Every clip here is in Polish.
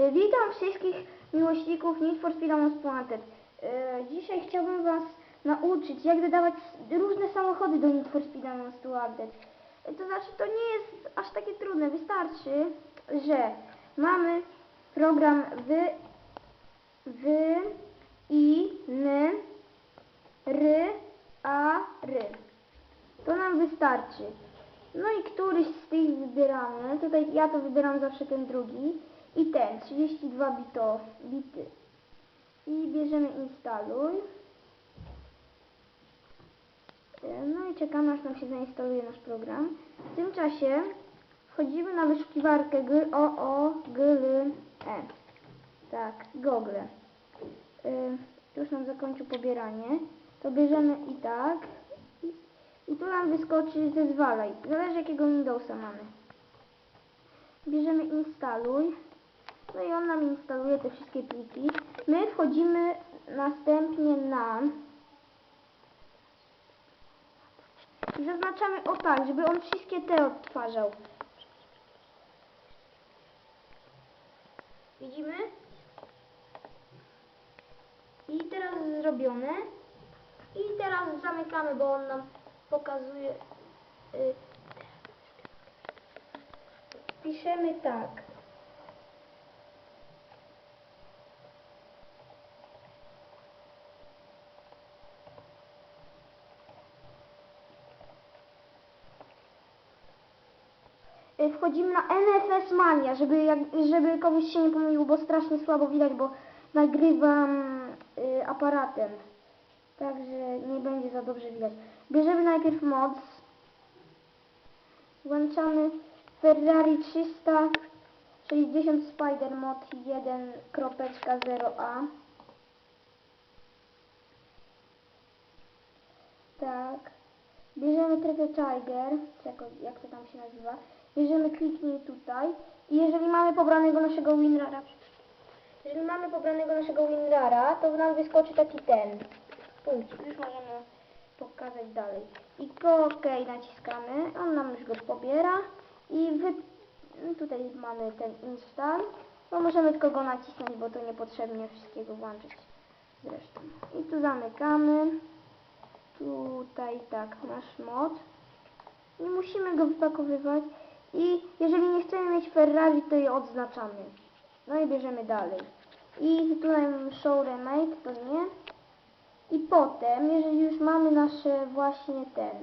Y, Witam wszystkich miłośników Need for Speed Most Wanted. Y, Dzisiaj chciałbym Was nauczyć, jak dodawać różne samochody do Need for Speed Most Wanted. Y, To znaczy, to nie jest aż takie trudne. Wystarczy, że mamy program wy, wy, i, n, ry, a, ry. To nam wystarczy. No i któryś z tych wybieramy. Tutaj ja to wybieram zawsze ten drugi. I ten, 32 bito, bity. I bierzemy instaluj. No i czekamy aż nam się zainstaluje nasz program. W tym czasie wchodzimy na wyszukiwarkę g o o g l e. Tak, Google. Y, już nam zakończył pobieranie. To bierzemy i tak. I, i tu nam wyskoczy zezwalaj. Zależy jakiego Windowsa mamy. Bierzemy instaluj. No i on nam instaluje te wszystkie pliki. My wchodzimy następnie na i zaznaczamy o tak, żeby on wszystkie te odtwarzał. Widzimy? I teraz zrobione. I teraz zamykamy, bo on nam pokazuje. Y, piszemy tak. Wchodzimy na NFS Mania, żeby, jak, żeby komuś się nie pomyliło, bo strasznie słabo widać, bo nagrywam y, aparatem. Także nie będzie za dobrze widać. Bierzemy najpierw moc. Włączamy Ferrari 360 Spider Mod 1.0a. Tak. Bierzemy Trevor Tiger, jak to tam się nazywa. Bierzemy kliknij tutaj. I jeżeli mamy pobranego naszego WinRara, jeżeli mamy pobranego naszego WinRara, to nam wyskoczy taki ten punkcik. Już możemy pokazać dalej. I OK naciskamy, on nam już go pobiera i wy... tutaj mamy ten install. No możemy tylko go nacisnąć, bo to niepotrzebnie wszystkiego włączyć zresztą. I tu zamykamy. Tutaj tak, nasz mod. Nie musimy go wypakowywać. I jeżeli nie chcemy mieć Ferrari, to je odznaczamy. No i bierzemy dalej. I tutaj show remake, to nie. I potem, jeżeli już mamy nasze właśnie ten,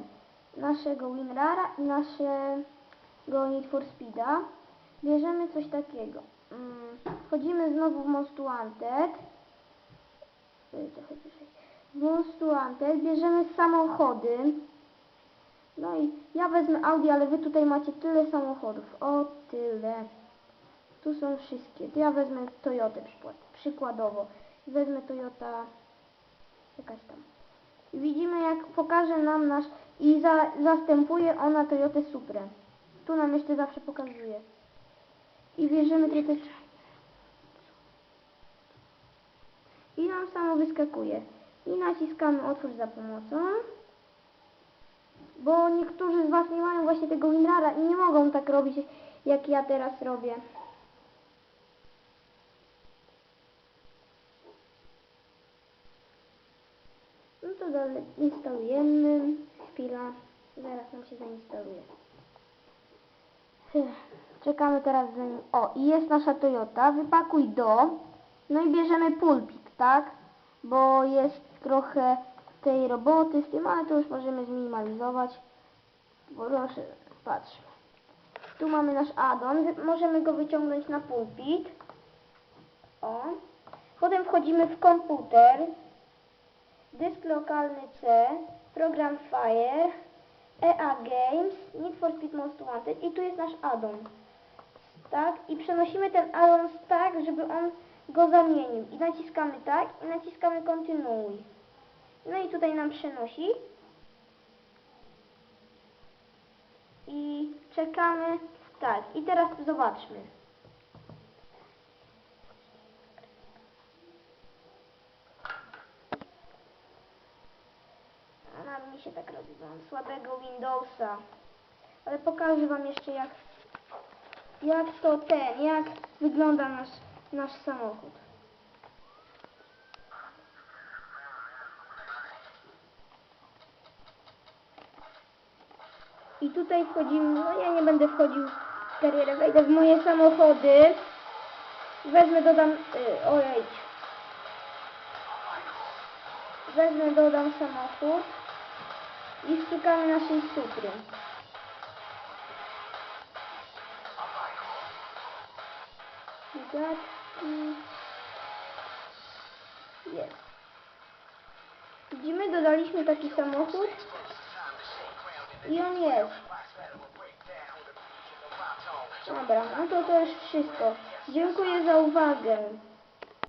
naszego WinRara i naszego Need for Speeda, bierzemy coś takiego. Mm, Wchodzimy znowu w trochę wyżej. W Most Wanted bierzemy samochody. No i ja wezmę Audi, ale wy tutaj macie tyle samochodów. O tyle. Tu są wszystkie. To ja wezmę Toyotę przykład, przykładowo. Wezmę Toyota jakaś tam. Widzimy jak pokaże nam nasz i za, zastępuje ona Toyotę Supra. Tu nam jeszcze zawsze pokazuje. I bierzemy Toyotę i nam samo wyskakuje. I naciskamy otwórz za pomocą. Bo niektórzy z Was nie mają właśnie tego WinRara i nie mogą tak robić, jak ja teraz robię. No to dalej instalujemy. Chwila. Zaraz nam się zainstaluje. Czekamy teraz za nim. O, i jest nasza Toyota. Wypakuj do. No i bierzemy pulpit, tak? Bo jest trochę tej roboty z tym, ale to już możemy zminimalizować. Proszę, patrz. Tu mamy nasz addon. Możemy go wyciągnąć na pulpit. O. Potem wchodzimy w komputer. Dysk lokalny C, program Fire, EA Games, Need for Speed Most Wanted i tu jest nasz addon. Tak? I przenosimy ten addon tak, żeby on go zamienił. I naciskamy tak i naciskamy kontynuuj. No i tutaj nam przenosi. I czekamy. Tak, i teraz zobaczmy. A mi się tak robi, mam słabego Windowsa. Ale pokażę Wam jeszcze jak, jak to ten, jak wygląda nasz nasz samochód. I tutaj wchodzimy, no ja nie będę wchodził w karierę, wejdę w moje samochody. Wezmę, dodam, y, ojej. Wezmę, dodam samochód i szukamy naszej supry. Dodatki. Jest. Widzimy, dodaliśmy taki samochód i on jest. Dobra, no to to już wszystko. Dziękuję za uwagę.